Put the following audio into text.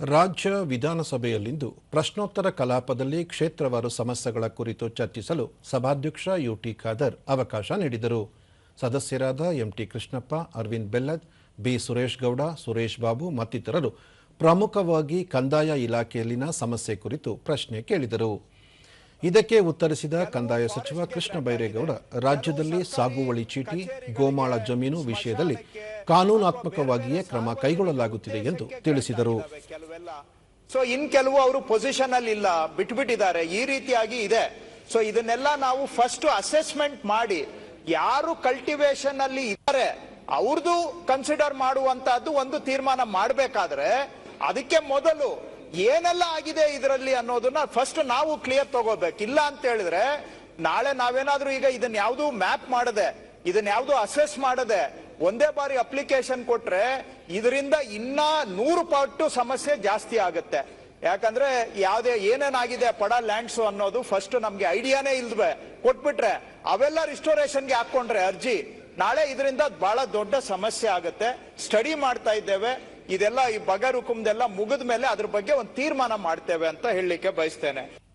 ರಾಜ್ಯ ವಿಧಾನಸಭೆಯಲ್ಲಿಂದು ಪ್ರಶ್ನೋತ್ತರ ಕಲಾಪದಲ್ಲಿ ಕ್ಷೇತ್ರವಾರು ಸಮಸ್ಯೆಗಳ ಕುರಿತು ಚರ್ಚಿಸಲು ಸಭಾಧ್ಯಕ್ಷ ಯುಟಿ ಖಾದರ್ ಅವಕಾಶ ನೀಡಿದರು. ಸದಸ್ಯರಾದ ಎಂಟಿ ಕೃಷ್ಣಪ್ಪ, ಅರವಿಂದ್ ಬೆಲ್ಲದ್, ಬಿ ಸುರೇಶ್ ಗೌಡ, ಸುರೇಶ್ ಬಾಬು ಮತ್ತಿತರರು ಪ್ರಮುಖವಾಗಿ ಕಂದಾಯ ಇಲಾಖೆಯಲ್ಲಿನ ಸಮಸ್ಯೆ ಕುರಿತು ಪ್ರಶ್ನೆ ಕೇಳಿದರು. ಇದಕ್ಕೆ ಉತ್ತರಿಸಿದ ಕಂದಾಯ ಸಚಿವ ಕೃಷ್ಣ ಬೈರೇಗೌಡ, ರಾಜ್ಯದಲ್ಲಿ ಸಾಗುವಳಿ ಚೀಟಿ, ಗೋಮಾಳ ಜಮೀನು ವಿಷಯದಲ್ಲಿ ಕಾನೂನಾತ್ಮಕವಾಗಿಯೇ ಕ್ರಮ ಕೈಗೊಳ್ಳಲಾಗುತ್ತಿದೆ ಎಂದು ತಿಳಿಸಿದರು. ಸೊ ಇನ್ ಕೆಲವು ಅವರು ಪೊಸಿಷನ್ ಅಲ್ಲಿ ಇಲ್ಲ, ಬಿಟ್ಬಿಟ್ಟಿದ್ದಾರೆ. ಈ ರೀತಿಯಾಗಿ ಇದೆ. ಸೊ ಇದನ್ನೆಲ್ಲ ನಾವು ಫಸ್ಟ್ ಅಸೆಸ್ಮೆಂಟ್ ಮಾಡಿ, ಯಾರು ಕಲ್ಟಿವೇಶನ್ ಅಲ್ಲಿ ಇದ್ದಾರೆ ಅವ್ರದ್ದು ಕನ್ಸಿಡರ್ ಮಾಡುವಂತಹದ್ದು ಒಂದು ತೀರ್ಮಾನ ಮಾಡಬೇಕಾದ್ರೆ, ಅದಕ್ಕೆ ಮೊದಲು ಏನೆಲ್ಲ ಆಗಿದೆ ಇದರಲ್ಲಿ ಅನ್ನೋದನ್ನ ಫಸ್ಟ್ ನಾವು ಕ್ಲಿಯರ್ ತಗೋಬೇಕು. ಇಲ್ಲ ಅಂತ ಹೇಳಿದ್ರೆ, ನಾಳೆ ನಾವೇನಾದ್ರೂ ಈಗ ಇದನ್ನ ಯಾವ್ದು ಮ್ಯಾಪ್ ಮಾಡದೆ ಇದನ್ನ ಯಾವುದು ಅಸೆಸ್ ಮಾಡದೆ ಒಂದೇ ಬಾರಿ ಅಪ್ಲಿಕೇಶನ್ ಕೊಟ್ರೆ ಇದರಿಂದ ಇನ್ನ ನೂರು ಪಟ್ಟು ಸಮಸ್ಯೆ ಜಾಸ್ತಿ ಆಗುತ್ತೆ. ಯಾಕಂದ್ರೆ ಯಾವ್ದೇ ಏನೇನಾಗಿದೆ ಪಡ ಲ್ಯಾಂಡ್ಸ್ ಅನ್ನೋದು ಫಸ್ಟ್ ನಮ್ಗೆ ಐಡಿಯಾನೇ ಇಲ್ದ್ವೆ ಕೊಟ್ಬಿಟ್ರೆ ಅವೆಲ್ಲ ರಿಸ್ಟೋರೇಷನ್ಗೆ ಹಾಕೊಂಡ್ರೆ ಅರ್ಜಿ. ನಾಳೆ ಇದರಿಂದ ಬಹಳ ದೊಡ್ಡ ಸಮಸ್ಯೆ ಆಗುತ್ತೆ. ಸ್ಟಡಿ ಮಾಡ್ತಾ ಇದ್ದೇವೆ. ಇದೆಲ್ಲ ಈ ಬಗರುಕುಮ್ದೆಲ್ಲ ಮುಗಿದ ಮೇಲೆ ಅದ್ರ ಬಗ್ಗೆ ಒಂದು ತೀರ್ಮಾನ ಮಾಡ್ತೇವೆ ಅಂತ ಹೇಳಲಿಕ್ಕೆ ಬಯಸ್ತೇನೆ.